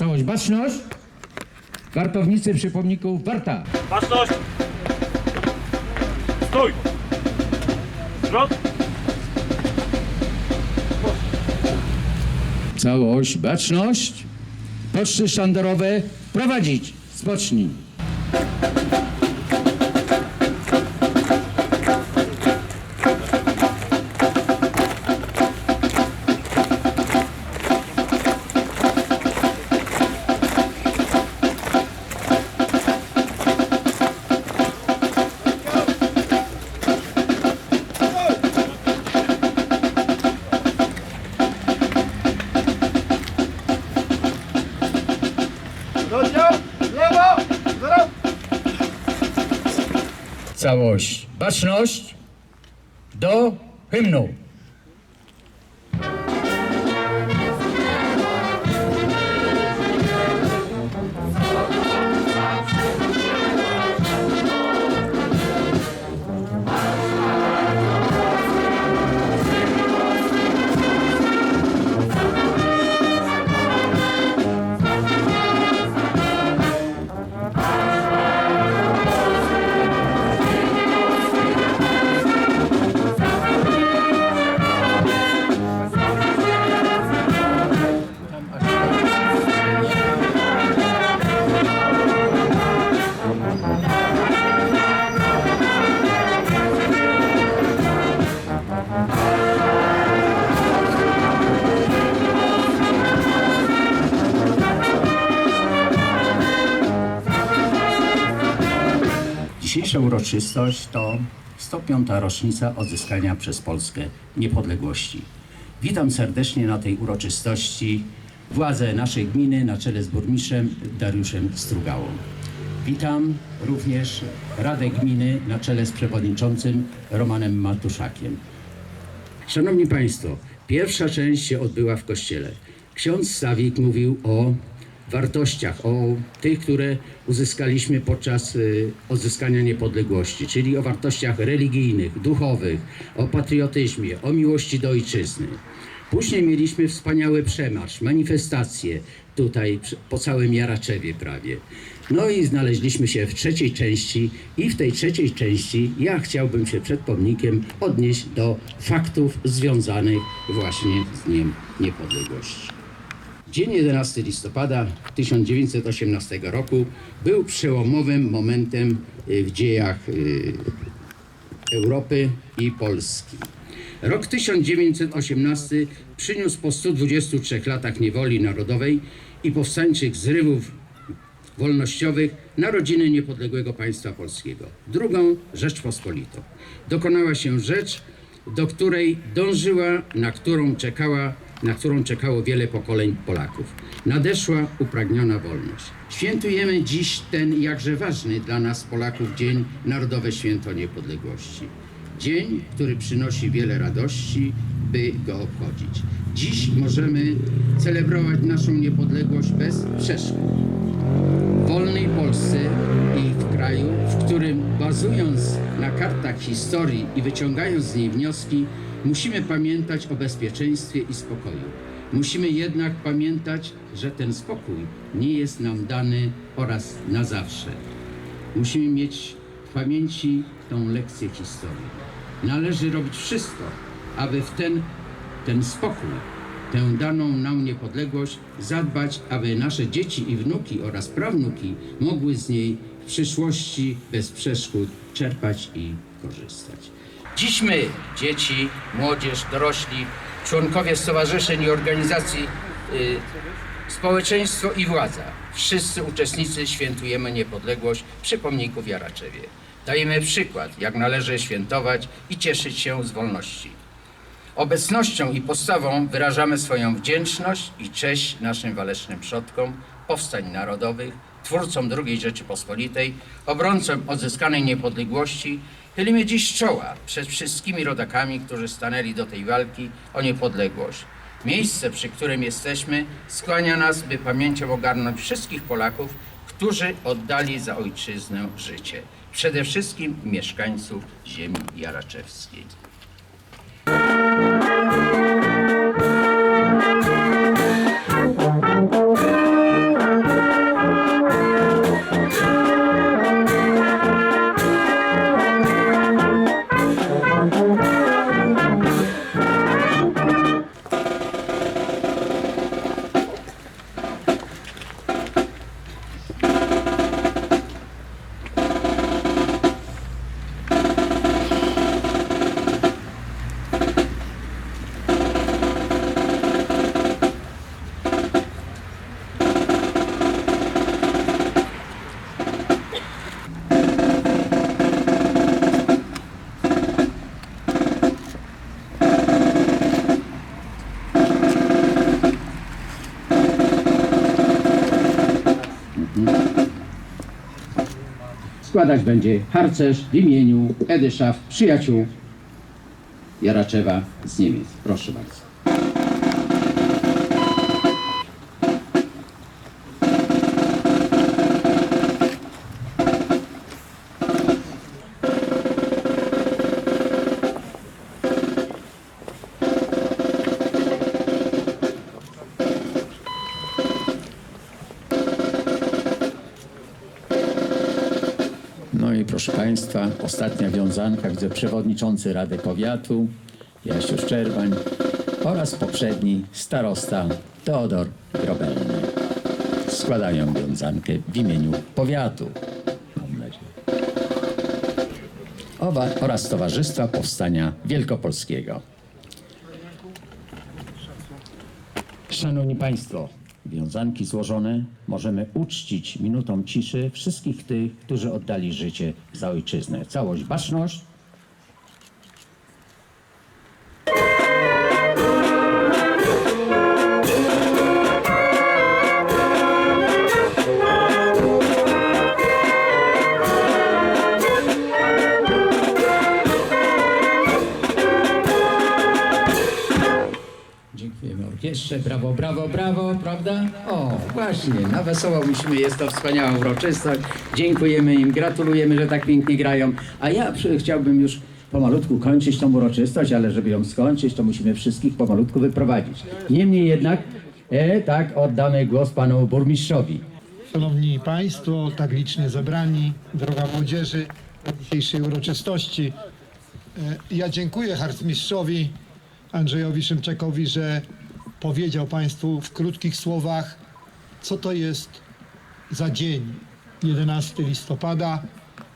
Całość baczność. Wartownicy przy pomniku Warta. Baczność! Stój! Zwrot! Całość baczność. Poczty sztandarowe prowadzić. Spocznij. Całość baczność. Do hymnu. Dzisiejsza uroczystość to 105. rocznica odzyskania przez Polskę niepodległości. Witam serdecznie na tej uroczystości władze naszej gminy na czele z burmistrzem Dariuszem Strugałą. Witam również Radę Gminy na czele z przewodniczącym Romanem Maltuszakiem. Szanowni Państwo, pierwsza część się odbyła w kościele. Ksiądz Sawik mówił o wartościach, o tych, które uzyskaliśmy podczas y, odzyskania niepodległości, czyli o wartościach religijnych, duchowych, o patriotyzmie, o miłości do ojczyzny. Później mieliśmy wspaniały przemarsz, manifestacje tutaj po całym Jaraczewie prawie. No i znaleźliśmy się w trzeciej części i w tej trzeciej części ja chciałbym się przed pomnikiem odnieść do faktów związanych właśnie z Dniem Niepodległości. Dzień 11 listopada 1918 roku był przełomowym momentem y, w dziejach y, Europy i Polski. Rok 1918 przyniósł po 123 latach niewoli narodowej i powstańczych zrywów wolnościowych narodziny niepodległego państwa polskiego. Drugą Rzeczpospolitą. Dokonała się rzecz, do której dążyła, na którą czekała, na którą czekało wiele pokoleń Polaków. Nadeszła upragniona wolność. Świętujemy dziś ten jakże ważny dla nas Polaków dzień Narodowe Święto Niepodległości. Dzień, który przynosi wiele radości, by go obchodzić. Dziś możemy celebrować naszą niepodległość bez przeszkód wolnej Polsce i w kraju, w którym bazując na kartach historii i wyciągając z niej wnioski, musimy pamiętać o bezpieczeństwie i spokoju. Musimy jednak pamiętać, że ten spokój nie jest nam dany oraz na zawsze. Musimy mieć w pamięci tą lekcję historii. Należy robić wszystko, aby w ten, ten spokój, tę daną nam niepodległość zadbać, aby nasze dzieci i wnuki oraz prawnuki mogły z niej w przyszłości bez przeszkód czerpać i korzystać. Dziś my, dzieci, młodzież, dorośli, członkowie stowarzyszeń i organizacji, y, społeczeństwo i władza, wszyscy uczestnicy świętujemy niepodległość przy pomniku w Jaraczewie. Dajemy przykład, jak należy świętować i cieszyć się z wolności. Obecnością i postawą wyrażamy swoją wdzięczność i cześć naszym walecznym przodkom, powstań narodowych, twórcom II Rzeczypospolitej, obrońcom odzyskanej niepodległości. Chylimy dziś czoła przed wszystkimi rodakami, którzy stanęli do tej walki o niepodległość. Miejsce, przy którym jesteśmy, skłania nas, by pamięcią ogarnąć wszystkich Polaków, którzy oddali za ojczyznę życie. Przede wszystkim mieszkańców ziemi jaraczewskiej. Składać będzie harcerz w imieniu Edyszaw, przyjaciół Jaraczewa z Niemiec. Proszę bardzo. Proszę Państwa, ostatnia wiązanka, widzę przewodniczący Rady Powiatu, Jasiu Szczerbań oraz poprzedni starosta Teodor Grobelny. Składają wiązankę w imieniu powiatu. Owa, oraz Towarzystwa Powstania Wielkopolskiego. Szanowni Państwo, wiązanki złożone możemy uczcić minutą ciszy wszystkich tych, którzy oddali życie za ojczyznę. Całość baczność. Dziękujemy orkiestrze, brawo, brawo, brawo, prawda? O, właśnie, na wesoło musimy, jest to wspaniała uroczystość. Dziękujemy im, gratulujemy, że tak pięknie grają. A ja chciałbym już pomalutku kończyć tą uroczystość, ale żeby ją skończyć, to musimy wszystkich pomalutku wyprowadzić. Niemniej jednak, e, tak, oddamy głos panu burmistrzowi. Szanowni Państwo, tak licznie zebrani, droga młodzieży, dzisiejszej uroczystości. E, Ja dziękuję harcmistrzowi Andrzejowi Szymczakowi, że powiedział Państwu w krótkich słowach, co to jest za dzień 11 listopada.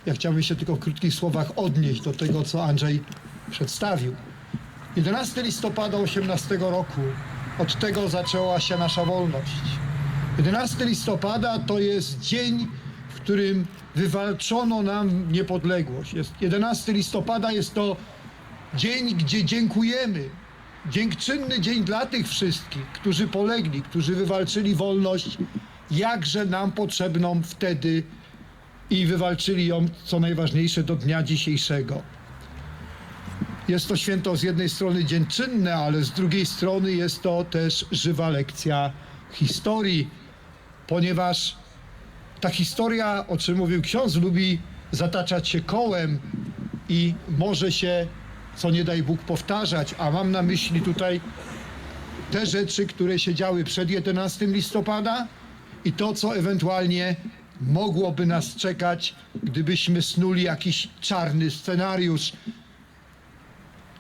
Ja chciałbym się tylko w krótkich słowach odnieść do tego, co Andrzej przedstawił. 11 listopada 18 roku, od tego zaczęła się nasza wolność. 11 listopada to jest dzień, w którym wywalczono nam niepodległość. Jest 11 listopada jest to dzień, gdzie dziękujemy. Dziękczynny dzień dla tych wszystkich, którzy polegli, którzy wywalczyli wolność, jakże nam potrzebną wtedy i wywalczyli ją, co najważniejsze, do dnia dzisiejszego. Jest to święto z jednej strony dziękczynne, ale z drugiej strony jest to też żywa lekcja historii, ponieważ ta historia, o czym mówił ksiądz, lubi zataczać się kołem i może się, co nie daj Bóg, powtarzać, a mam na myśli tutaj te rzeczy, które się działy przed 11 listopada i to, co ewentualnie mogłoby nas czekać, gdybyśmy snuli jakiś czarny scenariusz.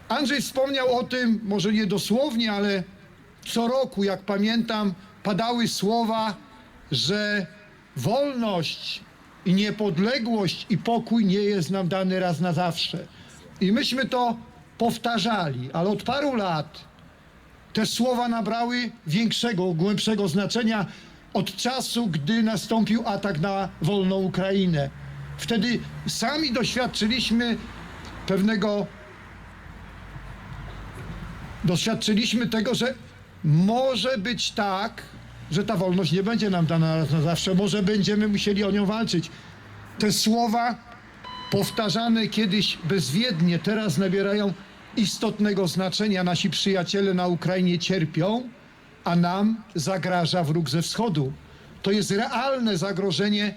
Andrzej wspomniał o tym, może nie dosłownie, ale co roku, jak pamiętam, padały słowa, że wolność i niepodległość i pokój nie jest nam dany raz na zawsze. I myśmy to powtarzali, ale od paru lat te słowa nabrały większego, głębszego znaczenia od czasu, gdy nastąpił atak na wolną Ukrainę. Wtedy sami doświadczyliśmy pewnego Doświadczyliśmy tego, że może być tak, że ta wolność nie będzie nam dana na zawsze. Może będziemy musieli o nią walczyć. Te słowa powtarzane kiedyś bezwiednie, teraz nabierają istotnego znaczenia. Nasi przyjaciele na Ukrainie cierpią, a nam zagraża wróg ze wschodu. To jest realne zagrożenie,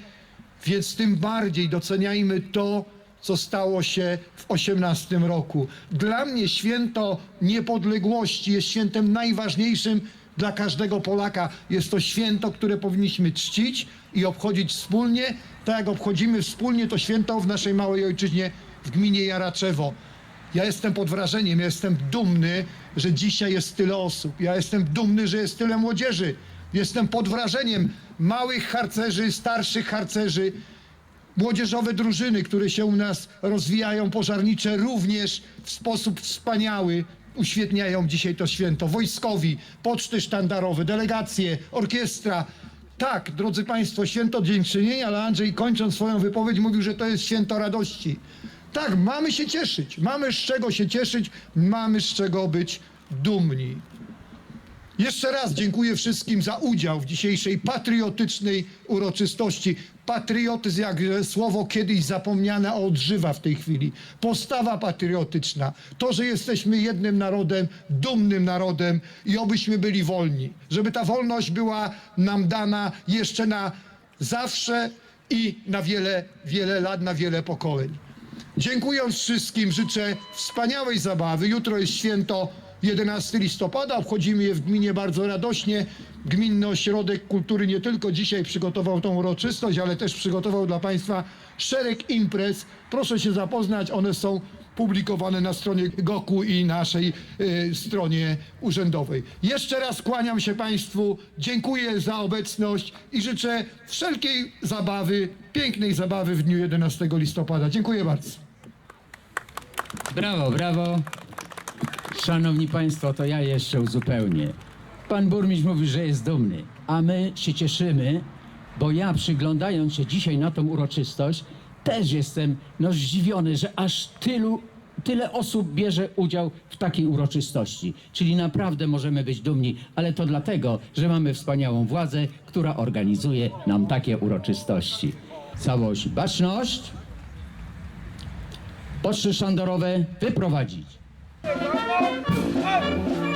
więc tym bardziej doceniajmy to, co stało się w 18 roku. Dla mnie święto niepodległości jest świętem najważniejszym dla każdego Polaka. Jest to święto, które powinniśmy czcić i obchodzić wspólnie, tak jak obchodzimy wspólnie to święto w naszej małej ojczyźnie w gminie Jaraczewo. Ja jestem pod wrażeniem, ja jestem dumny, że dzisiaj jest tyle osób. Ja jestem dumny, że jest tyle młodzieży. Jestem pod wrażeniem małych harcerzy, starszych harcerzy, młodzieżowe drużyny, które się u nas rozwijają, pożarnicze, również w sposób wspaniały uświetniają dzisiaj to święto. Wojskowi, poczty sztandarowe, delegacje, orkiestra. Tak, drodzy Państwo, święto dziękczynienia, ale Andrzej kończąc swoją wypowiedź mówił, że to jest święto radości. Tak, mamy się cieszyć, mamy z czego się cieszyć, mamy z czego być dumni. Jeszcze raz dziękuję wszystkim za udział w dzisiejszej patriotycznej uroczystości. Patriotyzm, jak słowo kiedyś zapomniane, a odżywa w tej chwili. Postawa patriotyczna. To, że jesteśmy jednym narodem, dumnym narodem i obyśmy byli wolni. Żeby ta wolność była nam dana jeszcze na zawsze i na wiele, wiele lat, na wiele pokoleń. Dziękując wszystkim, życzę wspaniałej zabawy. Jutro jest święto 11 listopada. Obchodzimy je w gminie bardzo radośnie. Gminny Ośrodek Kultury nie tylko dzisiaj przygotował tą uroczystość, ale też przygotował dla Państwa szereg imprez. Proszę się zapoznać, one są publikowane na stronie GOKU i naszej y, stronie urzędowej. Jeszcze raz kłaniam się Państwu, dziękuję za obecność i życzę wszelkiej zabawy, pięknej zabawy w dniu 11 listopada. Dziękuję bardzo. Brawo, brawo. Szanowni Państwo, to ja jeszcze uzupełnię. Pan burmistrz mówi, że jest dumny, a my się cieszymy, bo ja przyglądając się dzisiaj na tą uroczystość, też jestem no, zdziwiony, że aż tylu, tyle osób bierze udział w takiej uroczystości. Czyli naprawdę możemy być dumni, ale to dlatego, że mamy wspaniałą władzę, która organizuje nam takie uroczystości. Całość, baczność, poczty sztandarowe wyprowadzić. Brawo!